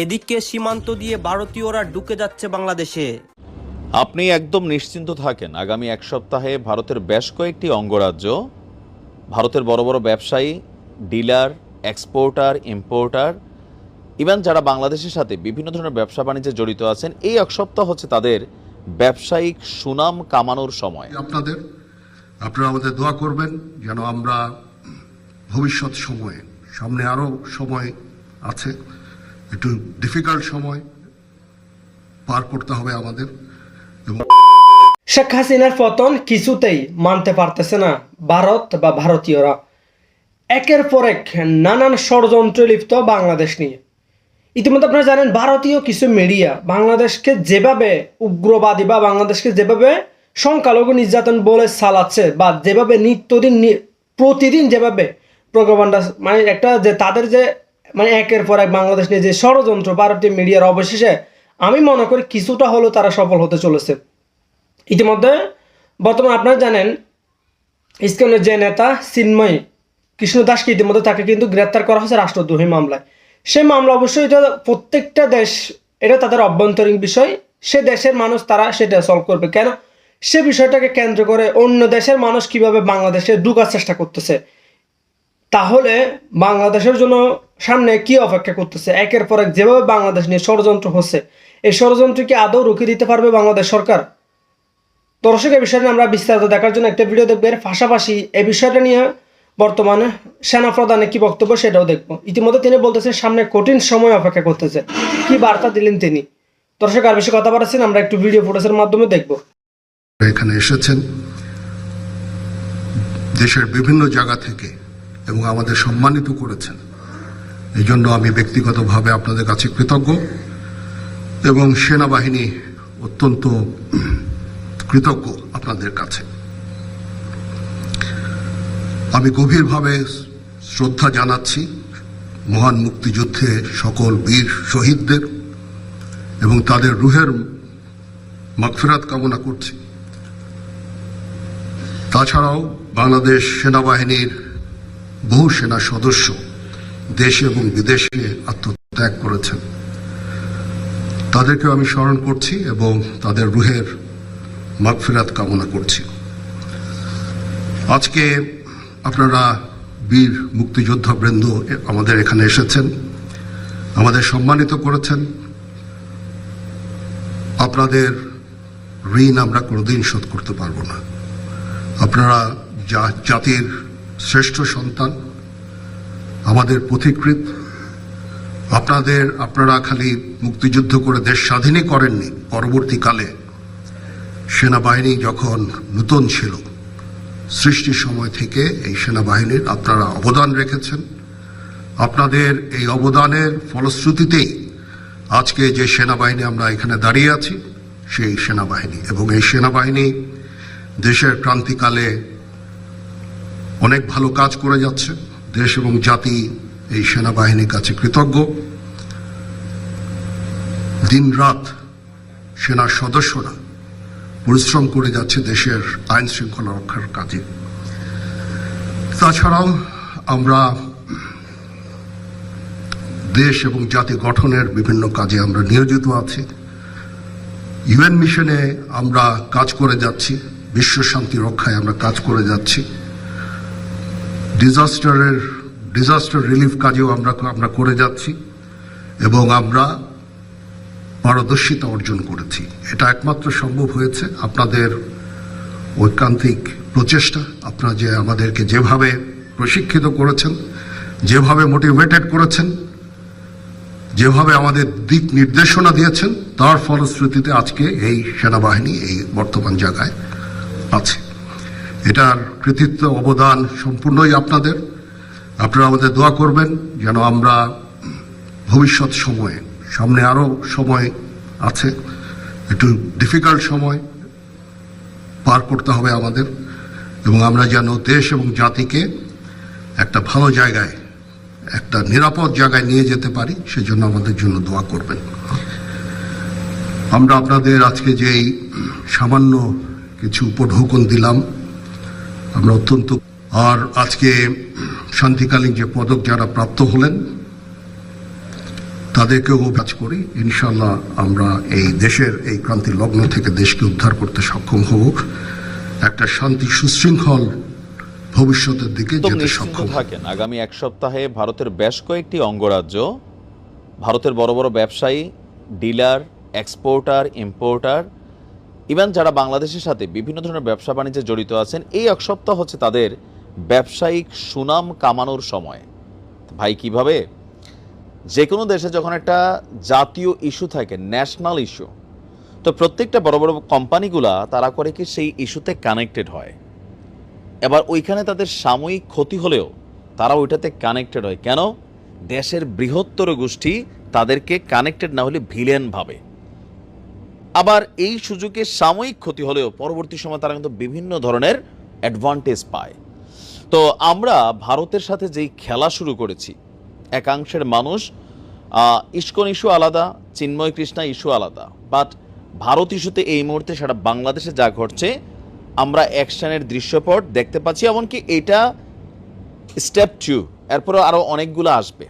এদিকে সীমান্ত দিয়ে ভারতীয়রা ঢুকে যাচ্ছে বাংলাদেশে। আপনি একদম নিশ্চিন্ত থাকেন, আগামী এক সপ্তাহে ভারতের বেশ কয়েকটি অঙ্গরাজ্য, ভারতের বড় বড় ব্যবসায়ী, ডিলার, এক্সপোর্টার, ইম্পোর্টার ইভেন যারা বাংলাদেশের সাথে বিভিন্ন ধরনের ব্যবসা বাণিজ্যে জড়িত আছেন এই এক সপ্তাহ হচ্ছে তাদের ব্যবসায়িক সুনাম কামানোর সময়। আপনাদের আপনারা আমাদের দোয়া করবেন যেন আমরা ভবিষ্যৎ সময়ে সামনে আরও সময় আছে একটু ডিফিকাল্ট সময় পার করতে হবে আমাদের। শেখ হাসিনার পতন কিছুতেই মানতে পারতেছে না ভারত বা ভারতীয়রা। একের পর এক নানান ষড়যন্ত্রে লিপ্ত বাংলাদেশ নিয়ে। ইতিমধ্যে আপনারা জানেন ভারতীয় কিছু মিডিয়া বাংলাদেশকে যেভাবে উগ্রবাদী বা বাংলাদেশকে যেভাবে সংখ্যালঘু নির্যাতন বলে চালাচ্ছে বা যেভাবে নিত্যদিন প্রতিদিন যেভাবে প্রোগ্রামান্ডা মানে একটা যে তাদের যে মানে একের পর এক বাংলাদেশ নিয়ে যে ষড়যন্ত্র ভারতীয় মিডিয়ার অবশেষে, আমি মনে করি কিছুটা হলেও তারা সফল হতে চলেছে। ইতিমধ্যে বর্তমানে আপনারা জানেন ইস্কনের যে নেতা চিন্ময় কৃষ্ণ দাসকে ইতিমধ্যে তাকে কিন্তু গ্রেপ্তার করা হয়েছে রাষ্ট্রদ্রোহী মামলায়। সেই মামলা অবশ্যই এটা প্রত্যেকটা দেশ, এটা তাদের অভ্যন্তরীণ বিষয়। সে দেশের মানুষ, তারা সেটা সলভ করবে। কেন? সে বিষয়টাকে কেন্দ্র করে অন্য দেশের মানুষ কীভাবে বাংলাদেশে ঢুকার চেষ্টা করতেছে? তাহলে বাংলাদেশের জন্য সামনে কি অপেক্ষা করতেছে? একের পর এক যেভাবে বাংলাদেশ নিয়ে ষড়যন্ত্র হচ্ছে, এই ষড়যন্ত্র কি আদৌ রুখে দিতে পারবে বাংলাদেশ সরকার? দর্শক এই বিষয়টা আমরা বিস্তারিত দেখার জন্য একটা ভিডিও দেখব এর পাশাপাশি এই বিষয়টা নিয়ে বর্তমানে সেনা প্রধানের কি বক্তব্য সেটাও দেখব। ইতিমধ্যে তিনি বলতেছেন, সামনে কঠিন সময় অপেক্ষা করতেছে। কি বার্তা দিলেন তিনি? দর্শক, আর বেশি কথা বলাচ্ছেন আমরা একটু ভিডিও ফুটেজের মাধ্যমে দেখব। এখানে এসেছেন দেশের বিভিন্ন জায়গা থেকে এবং আমাদের সম্মানিত করেছেন। এই জন্য আমি ব্যক্তিগতভাবে আপনাদের কাছে কৃতজ্ঞ এবং সেনাবাহিনী অত্যন্ত কৃতজ্ঞ আপনাদের কাছে। আমি গভীরভাবে শ্রদ্ধা জানাচ্ছি মহান মুক্তিযুদ্ধে সকল বীর শহীদদের এবং তাদের রুহের মাগফিরাত কামনা করছি। তাছাড়াও বাংলাদেশ সেনাবাহিনীর বহু সেনা সদস্য দেশে এবং বিদেশে আত্মত্যাগ করেছেন। তাদেরকেও আমি স্মরণ করছি এবং তাদের রুহের মাগফিরাত কামনা করছি। আজকে আপনারা বীর মুক্তিযোদ্ধা বৃন্দ আমাদের এখানে এসেছেন, আমাদের সম্মানিত করেছেন। আপনাদের ঋণ আমরা কোনোদিন শোধ করতে পারব না। আপনারা জা- জাতির শ্রেষ্ঠ সন্তান, আমাদের পথিকৃত আপনাদের, আপনারা খালি মুক্তিযুদ্ধ করে দেশ স্বাধীনই করেননি, পরবর্তীকালে সেনাবাহিনী যখন নূতন ছিল সৃষ্টির সময় থেকে এই সেনাবাহিনীর আপনারা অবদান রেখেছেন। আপনাদের এই অবদানের ফলশ্রুতিতেই আজকে যে সেনাবাহিনী আমরা এখানে দাঁড়িয়ে আছি, সেই সেনাবাহিনী এবং এই সেনাবাহিনী দেশের ক্রান্তিকালে অনেক ভালো কাজ করে যাচ্ছে। দেশ এবং জাতি এই সেনাবাহিনীর কাছে কৃতজ্ঞ। দিন রাত সেনার সদস্যরা পরিশ্রম করে যাচ্ছে দেশের আইন শৃঙ্খলা রক্ষার কাজে। তাছাড়াও আমরা দেশ এবং জাতি গঠনের বিভিন্ন কাজে আমরা নিয়োজিত আছি। ইউএন মিশনে আমরা কাজ করে যাচ্ছি, বিশ্ব শান্তি রক্ষায় আমরা কাজ করে যাচ্ছি। ডিজাস্টারের ডিজাস্টার রিলিফ কাজেও আমরা আমরা করে যাচ্ছি এবং আমরা পারদর্শিতা অর্জন করেছি। এটা একমাত্র সম্ভব হয়েছে আপনাদের ঐকান্তিক প্রচেষ্টা। আপনারা যে আমাদেরকে যেভাবে প্রশিক্ষিত করেছেন, যেভাবে মোটিভেটেড করেছেন, যেভাবে আমাদের দিক নির্দেশনা দিয়েছেন, তার ফলশ্রুতিতে আজকে এই সেনাবাহিনী এই বর্তমান জায়গায় আছে। এটার কৃতিত্ব, অবদান সম্পূর্ণই আপনাদের। আপনারা আমাদের দোয়া করবেন যেন আমরা ভবিষ্যৎ সময়ে সামনে আরও সময় আছে। একটু ডিফিকাল্ট সময় পার করতে হবে আমাদের। এবং আমরা যেন দেশ এবং জাতিকে একটা ভালো জায়গায়, একটা নিরাপদ জায়গায় নিয়ে যেতে পারি, সেজন্য আমাদের জন্য দোয়া করবেন। আমরা আপনাদের আজকে যেই সামান্য কিছু উপঢৌকন দিলাম, আমরা অত্যন্ত আর আজকে শান্তিকালীন যে পদক যারা প্রাপ্ত হলেন তাদেরকেও কাজ করি। ইনশাল্লাহ আমরা এই দেশের এই ক্রান্তি লগ্ন থেকে দেশকে উদ্ধার করতে সক্ষম হব। একটা শান্তি সুশৃঙ্খল ভবিষ্যতের দিকে যেতে সক্ষম। থাকেন। আগামী এক সপ্তাহে ভারতের বেশ কয়েকটি অঙ্গরাজ্য ভারতের বড় বড় ব্যবসায়ী ডিলার এক্সপোর্টার ইম্পোর্টার ইভেন যারা বাংলাদেশের সাথে বিভিন্ন ধরনের ব্যবসা বাণিজ্যে জড়িত আছেন এই এক সপ্তাহ হচ্ছে তাদের ব্যবসায়িক সুনাম কামানোর সময়। ভাই কীভাবে? যে কোনো দেশে যখন একটা জাতীয় ইস্যু থাকে ন্যাশনাল ইস্যু তো প্রত্যেকটা বড় বড় কোম্পানিগুলা তারা করে কি সেই ইস্যুতে কানেক্টেড হয়। এবার ওইখানে তাদের সাময়িক ক্ষতি হলেও তারা ওইটাতে কানেক্টেড হয়। কেন? দেশের বৃহত্তর গোষ্ঠী তাদেরকে কানেক্টেড না হলে ভিলেন ভাবে। আবার এই সুযোগে সাময়িক ক্ষতি হলেও পরবর্তী সময় তারা কিন্তু বিভিন্ন ধরনের অ্যাডভান্টেজ পায়। তো আমরা ভারতের সাথে যেই খেলা শুরু করেছি একাংশের মানুষ ইস্কন ইস্যু আলাদা, চিন্ময় কৃষ্ণা ইস্যু আলাদা। বাট ভারত ইস্যুতে এই মুহূর্তে সারা বাংলাদেশে যা ঘটছে, আমরা অ্যাকশনের দৃশ্যপট দেখতে পাচ্ছি, এমনকি এটা স্টেপ টু এরপরে আরও অনেকগুলো আসবে।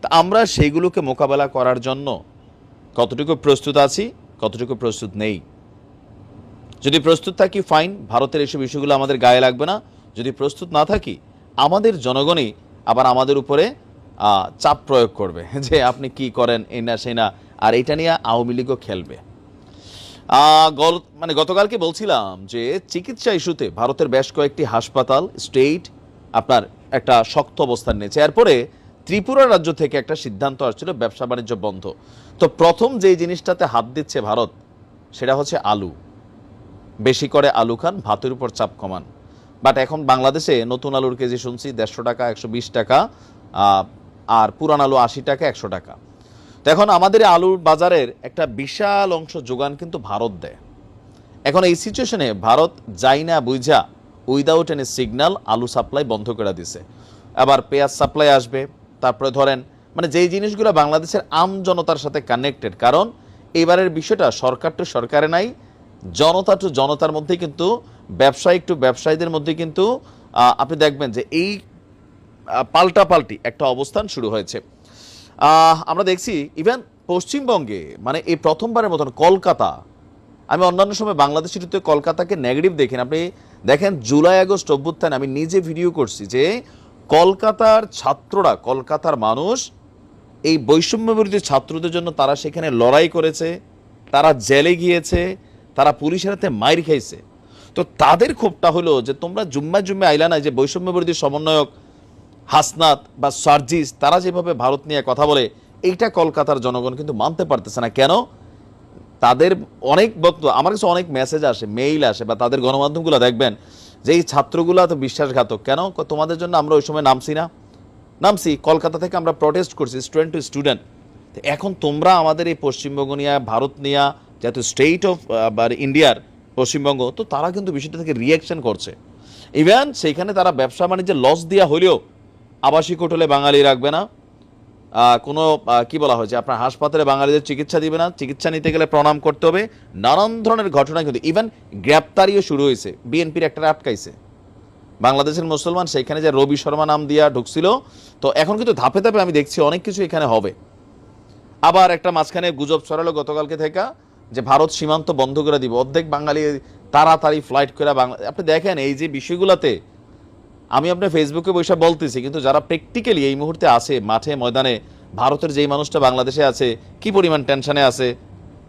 তা আমরা সেইগুলোকে মোকাবেলা করার জন্য কতটুকু প্রস্তুত আছি, কতটুকু প্রস্তুত নেই? যদি প্রস্তুত থাকি ফাইন ভারতের এসব ইস্যুগুলো আমাদের গায়ে লাগবে না। যদি প্রস্তুত না থাকি, আমাদের জনগণই আবার আমাদের উপরে চাপ প্রয়োগ করবে যে আপনি কি করেন, এই না, সেই না, আর এটা নিয়ে আওয়ামী লীগও খেলবে। মানে গতকালকে বলছিলাম যে চিকিৎসা ইস্যুতে ভারতের বেশ কয়েকটি হাসপাতাল, স্টেট, আপনার একটা শক্ত অবস্থান নিয়েছে। এরপরে ত্রিপুরা রাজ্য থেকে একটা সিদ্ধান্ত আসছিল, ব্যবসা বাণিজ্য বন্ধ। তো প্রথম যে জিনিসটাতে হাত দিচ্ছে ভারত, সেটা হচ্ছে আলু। বেশি করে আলু খান, ভাতের উপর চাপ কমান। বাট এখন বাংলাদেশে নতুন আলুর কেজি শুনছি, দেড়শো টাকা, একশো বিশ টাকা। আর পুরান আলু আশি টাকা, একশো টাকা। তো এখন আমাদের আলুর বাজারের একটা বিশাল অংশ যোগান কিন্তু ভারত দেয়। এখন এই সিচুয়েশনে ভারত যাই না বুঝা উইদাউট এনি সিগন্যাল আলু সাপ্লাই বন্ধ করে দিছে। আবার পেঁয়াজ সাপ্লাই আসবে, তারপরে ধরেন মানে যেই জিনিসগুলো বাংলাদেশের আম জনতার সাথে কানেক্টেড কারণ এবারের বিষয়টা সরকার টু সরকারে নাই, জনতা টু জনতার মধ্যে কিন্তু ব্যবসায়িক টু ব্যবসায়ীদের মধ্যে কিন্তু আপনি দেখবেন যে এই পাল্টাপাল্টি একটা অবস্থান শুরু হয়েছে। আমরা দেখছি ইভেন পশ্চিমবঙ্গে মানে এই প্রথমবারের মতন কলকাতা, আমি অন্যান্য সময় বাংলাদেশের ঋতুতে কলকাতাকে নেগেটিভ দেখেন। আপনি দেখেন, জুলাই, আগস্ট অভ্যুত্থান আমি নিজে ভিডিও করছি যে কলকাতার ছাত্ররা, কলকাতার মানুষ, এই বৈষম্য বিরোধী ছাত্রদের জন্য তারা সেখানে লড়াই করেছে, তারা জেলে গিয়েছে, তারা পুলিশের হাতে মাইর খাইছে। তো তাদের ক্ষোভটা হলো যে তোমরা জুম্মা জুম্মে আইলা না যে বৈষম্য বিরোধী সমন্বয়ক হাসনাত বা সার্জিস, তারা যেভাবে ভারত নিয়ে কথা বলে, এইটা কলকাতার জনগণ কিন্তু মানতে পারতেছে না। কেন? তাদের অনেক বক্তব্য, আমার কাছে অনেক মেসেজ আসে মেইল আসে বা তাদের গণমাধ্যমগুলো দেখবেন যে এই ছাত্রগুলো তো বিশ্বাসঘাতক। কেন? তোমাদের জন্য আমরা ওই সময় নামছি না। নামছি, কলকাতা থেকে আমরা প্রটেস্ট করছি স্টুডেন্ট টু স্টুডেন্ট এখন তোমরা আমাদের এই পশ্চিমবঙ্গ নিয়ে, ভারত নিয়ে, যেহেতু স্টেট অফ বা ইন্ডিয়ার পশ্চিমবঙ্গ, তো তারা কিন্তু বিষয়টা থেকে রিয়াকশন করছে। ইভেন সেইখানে তারা ব্যবসা বাণিজ্যে লস দেওয়া হলেও আবাসিক হোটেলে বাঙালি রাখবে না। কোনো কি বলা হয়েছে আপনার হাসপাতালে বাঙালিদের চিকিৎসা দিবে না। চিকিৎসা নিতে গেলে প্রণাম করতে হবে। নানান ধরনের ঘটনা কিন্তু ইভেন গ্রেপ্তারিও শুরু হয়েছে। বিএনপির একটা আটকাইছে বাংলাদেশের মুসলমান সেইখানে যে রবি শর্মা নাম দিয়া ঢুকছিল, তো এখন কিন্তু ধাপে ধাপে আমি দেখছি অনেক কিছু এখানে হবে। আবার একটা মাঝখানে গুজব ছড়ালো গতকালকে থেকে যে ভারত সীমান্ত বন্ধ করে দিব। অর্ধেক বাঙালি তাড়াতাড়ি ফ্লাইট করে বাংলা আপনি দেখেন এই যে বিষয়গুলোতে আমি আপনার ফেসবুকে বৈশা বলতেছি, কিন্তু যারা প্র্যাকটিক্যালি এই মুহূর্তে আছে, মাঠে, ময়দানে, ভারতের যেই মানুষটা বাংলাদেশে আছে, কি পরিমাণ টেনশনে আছে,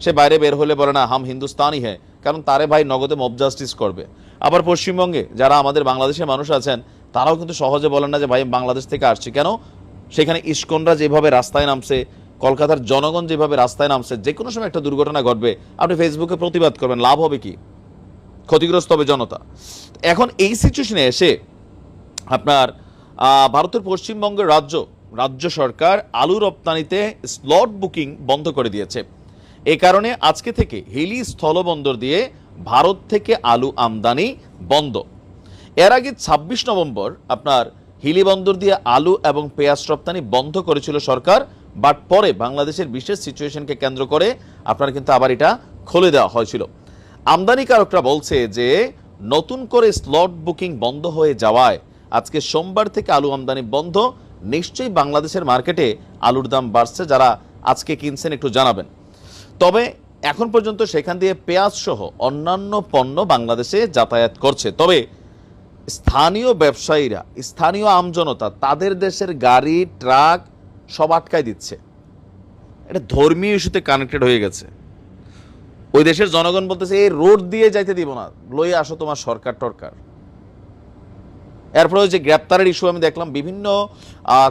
সে বাইরে বের হলে বলে, না, হাম হিন্দুস্তানই হ্যাঁ কারণ তারে ভাই নগদে মব জাস্টিস করবে। আবার পশ্চিমবঙ্গে যারা আমাদের বাংলাদেশের মানুষ আছেন, তারাও কিন্তু সহজে বলেন না যে, ভাই বাংলাদেশ থেকে আসছি। কেন? সেখানে ইস্কনরা যেভাবে রাস্তায় নামছে, কলকাতার জনগণ যেভাবে রাস্তায় নামছে, যে কোনো সময় একটা দুর্ঘটনা ঘটবে। আপনি ফেসবুকে প্রতিবাদ করবেন, লাভ হবে কি? ক্ষতিগ্রস্ত হবে জনতা। এখন এই সিচুয়েশনে এসে আপনার ভারতের পশ্চিমবঙ্গের রাজ্য রাজ্য সরকার আলু রপ্তানিতে স্লট বুকিং বন্ধ করে দিয়েছে। এ কারণে আজকে থেকে হিলি স্থলবন্দর দিয়ে ভারত থেকে আলু আমদানি বন্ধ। এর আগে ছাব্বিশ নভেম্বর আপনার হিলি বন্দর দিয়ে আলু এবং পেঁয়াজ রপ্তানি বন্ধ করেছিল সরকার, বাট পরে বাংলাদেশের বিশেষ সিচুয়েশনকে কেন্দ্র করে আপনার কিন্তু আবার এটা খুলে দেওয়া হয়েছিল। আমদানিকারকরা বলছে যে, নতুন করে স্লট বুকিং বন্ধ হয়ে যাওয়ায় আজকে সোমবার থেকে আলু আমদানি বন্ধ। নিশ্চয়ই বাংলাদেশের মার্কেটে আলুর দাম বাড়ছে যারা আজকে কিনছেন একটু জানাবেন। তবে এখন পর্যন্ত সেখান দিয়ে পেঁয়াজ সহ অন্যান্য পণ্য বাংলাদেশে যাতায়াত করছে। তবে স্থানীয় ব্যবসায়ীরা, স্থানীয় আমজনতা তাদের দেশের গাড়ি, ট্রাক সব আটকায় দিচ্ছে। এটা ধর্মীয় ইস্যুতে কানেক্টেড হয়ে গেছে। ওই দেশের জনগণ বলতেছে, এই রোড দিয়ে যাইতে দিব না। লই আসো তোমার সরকার টরকার। এরপরে যে গ্রেপ্তারের ইস্যু আমি দেখলাম, বিভিন্ন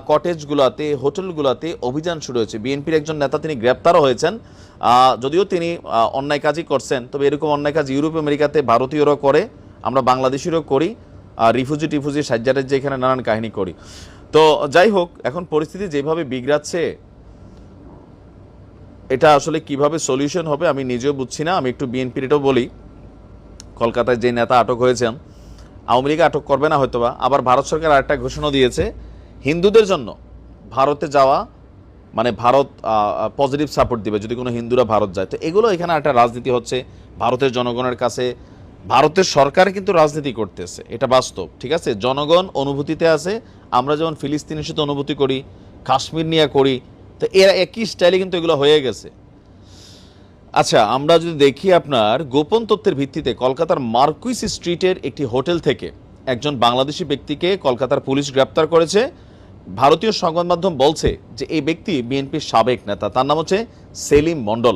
কটেজগুলোতে হোটেলগুলোতে অভিযান শুরু হয়েছে। বিএনপির একজন নেতা তিনি গ্রেপ্তারও হয়েছেন। যদিও তিনি অন্যায় কাজই করছেন, তবে এরকম অন্যায় কাজ ইউরোপ, আমেরিকাতে ভারতীয়রাও করে, আমরা বাংলাদেশিরও করি রিফিউজি টিফুজি সাজ্জারের যে এখানে নানান কাহিনী করি। তো যাই হোক, এখন পরিস্থিতি যেভাবে বিগড়াচ্ছে, এটা আসলে কীভাবে সলিউশন হবে আমি নিজেও বুঝছি না, আমি একটু বিএনপির এটাও বলি। কলকাতায় যে নেতা আটক হয়েছেন আওয়ামী লীগ আটক করবে না হয়তোবা। আবার ভারত সরকার আরেকটা ঘোষণা দিয়েছে, হিন্দুদের জন্য ভারতে যাওয়া মানে ভারত পজিটিভ সাপোর্ট দিবে, যদি কোনো হিন্দুরা ভারত যায়। তো এগুলো এখানে একটা রাজনীতি হচ্ছে ভারতের জনগণের কাছে। ভারতের সরকার কিন্তু রাজনীতি করতেছে, এটা বাস্তব, ঠিক আছে? জনগণ অনুভূতিতে আছে, আমরা যেমন ফিলিস্তিনের সাথে অনুভূতি করি, কাশ্মীর নিয়ে করি, তো এরা একই স্টাইলে কিন্তু এগুলো হয়ে গেছে। আচ্ছা আমরা যদি দেখি আপনার গোপন তথ্যের ভিত্তিতে কলকাতার মার্কুইস স্ট্রিটের একটি হোটেল থেকে একজন বাংলাদেশি ব্যক্তিকে কলকাতার পুলিশ গ্রেপ্তার করেছে। ভারতীয় সংবাদ মাধ্যম বলছে যে এই ব্যক্তি বিএনপির সাবেক নেতা, তার নাম হচ্ছে সেলিম মণ্ডল।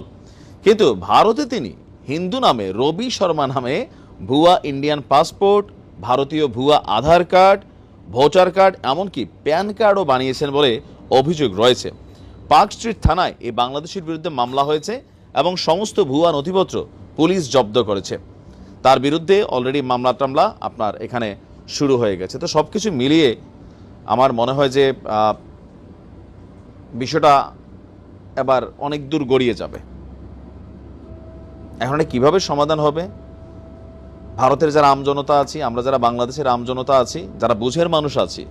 কিন্তু ভারতে তিনি হিন্দু নামে রবি শর্মা নামে ভুয়া ইন্ডিয়ান পাসপোর্ট, ভারতীয় ভুয়া আধার কার্ড, ভোটার কার্ড, এমনকি প্যান কার্ডও বানিয়েছেন বলে অভিযোগ রয়েছে। পার্ক স্ট্রিট থানায় এই বাংলাদেশের বিরুদ্ধে মামলা হয়েছে। এবং সমস্ত ভুয়া নথিপত্র পুলিশ জব্দ করেছে। তার বিরুদ্ধে অলরেডি মামলা টামলা আপনার এখানে শুরু হয়ে গেছে। তো সব কিছু মিলিয়ে আমার মনে হয় যে বিষয়টা এবার অনেক দূর গড়িয়ে যাবে। এখন এটা কীভাবে সমাধান হবে? ভারতের যারা আমজনতা আছি, আমরা যারা বাংলাদেশের আমজনতা আছি, যারা বুঝের মানুষ আছি,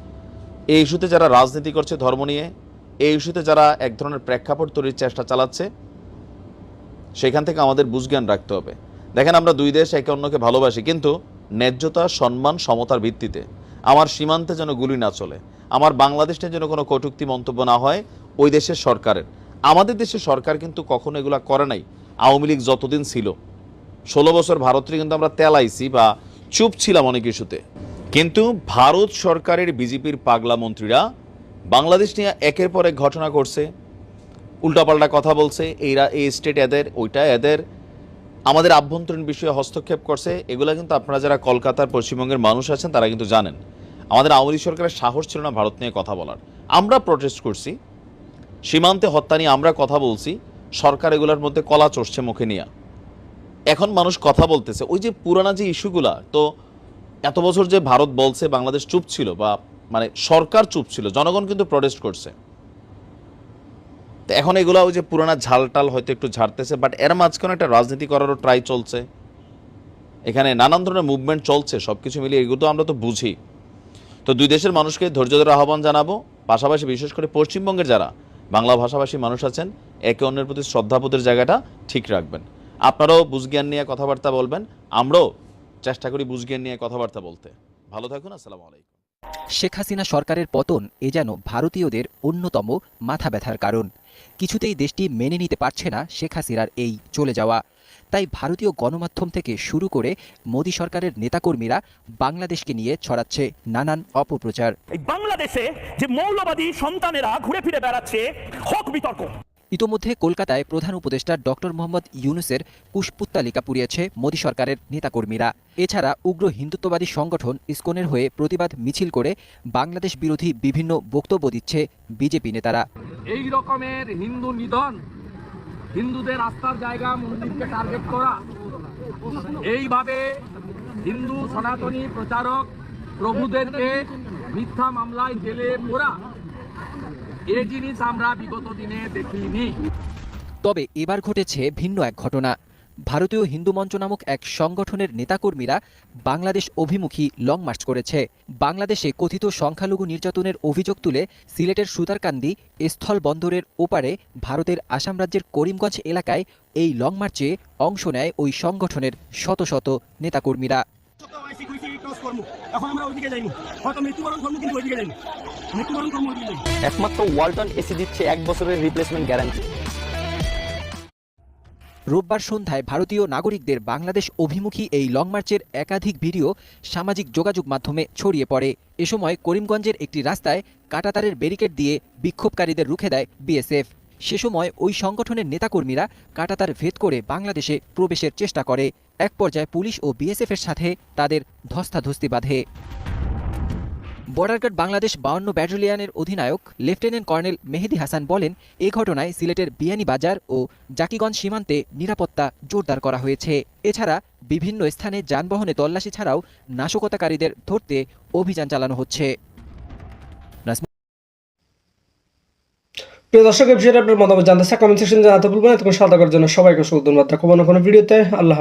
এই ইস্যুতে যারা রাজনীতি করছে ধর্ম নিয়ে, এই ইস্যুতে যারা এক ধরনের প্রেক্ষাপট তৈরির চেষ্টা চালাচ্ছে সেখান থেকে আমাদের বুঝজ্ঞান রাখতে হবে। দেখেন আমরা দুই দেশ একে অন্যকে ভালোবাসি, কিন্তু ন্যায্যতা, সম্মান, সমতার ভিত্তিতে আমার সীমান্তে যেন গুলি না চলে, আমার বাংলাদেশ যেন কোনো কটূক্তি মন্তব্য না হয় ওই দেশের সরকারের। আমাদের দেশের সরকার কিন্তু কখনো এগুলা করে নাই, আওয়ামী লীগ যতদিন ছিল। ষোলো বছর ভারতের কিন্তু আমরা তেলাইছি বা চুপ ছিলাম অনেক ইস্যুতে। কিন্তু ভারত সরকারের বিজেপির পাগলা মন্ত্রীরা বাংলাদেশ নিয়ে একের পর এক ঘটনা করছে উল্টাপাল্টা কথা বলছে এইরা এই স্টেট এদের ওইটা এদের। আমাদের আভ্যন্তরীণ বিষয়ে হস্তক্ষেপ করছে, এগুলো কিন্তু আপনারা যারা কলকাতার পশ্চিমবঙ্গের মানুষ আছেন, তারা কিন্তু জানেন। আমাদের আওয়ামী সরকারের সাহস ছিল না ভারত নিয়ে কথা বলার। আমরা প্রটেস্ট করছি, সীমান্তে হত্যা নিয়ে আমরা কথা বলছি, সরকার এগুলোর মধ্যে কলা চড়ছে মুখে নিয়ে। এখন মানুষ কথা বলতেছে, ওই যে পুরানা যে ইস্যুগুলা, তো এত বছর যে ভারত বলছে, বাংলাদেশ চুপ ছিল বা মানে সরকার চুপ ছিল, জনগণ কিন্তু প্রটেস্ট করছে। তো এখন এগুলো ওই যে পুরানা ঝালটাল হয়তো একটু ঝাড়তেছে বাট এর মাঝখানে একটা রাজনীতি করারও ট্রাই চলছে। এখানে নানান ধরনের মুভমেন্ট চলছে সব কিছু মিলিয়ে এগুলো তো আমরা তো বুঝি। তো দুই দেশের মানুষকে ধৈর্য ধরে আহ্বান জানাব, পাশাপাশি বিশেষ করে পশ্চিমবঙ্গের যারা বাংলা ভাষাভাষী মানুষ আছেন, একে অন্যের প্রতি শ্রদ্ধাবোধের জায়গাটা ঠিক রাখবেন। আপনারাও বুঝজ্ঞান নিয়ে কথাবার্তা বলবেন, আমরাও চেষ্টা করি বুঝজ্ঞান নিয়ে কথাবার্তা বলতে। ভালো থাকুন, আসসালামু আলাইকুম। শেখ হাসিনা সরকারের পতন এ যেন ভারতীয়দের অন্যতম মাথা ব্যথার কারণ। কিছুতেই দেশটি মেনে নিতে পারছে না শেখ হাসিনার এই চলে যাওয়া। তাই ভারতীয় গণমাধ্যম থেকে শুরু করে মোদী সরকারের নেতাকর্মীরা বাংলাদেশকে নিয়ে ছড়াচ্ছে নানান অপপ্রচার। বাংলাদেশে যে মৌলবাদী সন্তানেরা ঘুরে ফিরে বেড়াচ্ছে, হক বিতর্ক। ইতোমধ্যে কলকাতায় প্রধান উপদেষ্টা ডক্টর মোহাম্মদ ইউনুসের পুষ্পুত্তালিকা পুড়িয়েছে মোদী সরকারের নেতাকর্মীরা। এছাড়া উগ্র হিন্দুত্ববাদী সংগঠন ইসকনের হয়ে প্রতিবাদ মিছিল করে বাংলাদেশ বিরোধী বিভিন্ন বক্তব্য দিচ্ছে বিজেপি নেতারা। এই রকমের হিন্দু নিধন, হিন্দুদের আস্থার জায়গা মন্দিরকে টার্গেট করা, এইভাবে হিন্দু সনাতনী প্রচারক প্রভুদেরকে মিথ্যা মামলায় জেলে মোড়া তবে এবার ঘটেছে ভিন্ন এক ঘটনা। ভারতীয় হিন্দু মঞ্চ নামক এক সংগঠনের নেতাকর্মীরা বাংলাদেশ অভিমুখী লং মার্চ করেছে। বাংলাদেশে কথিত সংখ্যালঘু নির্যাতনের অভিযোগ তুলে সিলেটের সুতারকান্দি স্থল বন্দরের ওপারে ভারতের আসাম রাজ্যের করিমগঞ্জ এলাকায় এই লং মার্চে অংশ নেয় ওই সংগঠনের শত শত নেতাকর্মীরা। এখন আমরা ওইদিকে যাইনি। হয়তো মৃত্যুবরণ করব কিন্তু ওইদিকে যাইনি। মৃত্যুবরণ করব ওইদিকে যাইনি। একমাত্র ওয়ালটন এসি দিচ্ছে এক বছরের রিপ্লেসমেন্ট গ্যারান্টি রোববার সন্ধ্যায় ভারতীয় নাগরিকদের বাংলাদেশ অভিমুখী এই লং মার্চের একাধিক ভিডিও সামাজিক যোগাযোগ মাধ্যমে ছড়িয়ে পড়ে। এ সময় করিমগঞ্জের একটি রাস্তায় কাঁটাতারের ব্যারিকেড দিয়ে বিক্ষোভকারীদের রুখে দেয় বিএসএফ। সে সময় ওই সংগঠনের নেতাকর্মীরা কাঁটাতার ভেদ করে বাংলাদেশে প্রবেশের চেষ্টা করে। এক পর্যায়ে পুলিশ ও বিএসএফের সাথে তাদের ধস্তাধস্তি বাঁধে। বর্ডার গার্ড বাংলাদেশ বাউন্ন ব্যাটালিয়নের অধিনায়ক লেফটেন্যান্ট কর্নেল মেহেদি হাসান বলেন, এ ঘটনায় সিলেটের বিয়ানীবাজার ও জাকিগঞ্জ সীমান্তে নিরাপত্তা জোরদার করা হয়েছে। এছাড়া বিভিন্ন স্থানে যানবাহনে তল্লাশি ছাড়াও নাশকতাকারীদের ধরতে অভিযান চালানো হচ্ছে। প্রিয় দর্শক বিষয়ে আপনার মতামত জানতে চাই কমেন্ট সেকশন জানাতে ভুলবেন তখন সাদা করার জন্য সবাইকে সুন্দর দেখো কোনো ভিডিওতে আল্লাহ।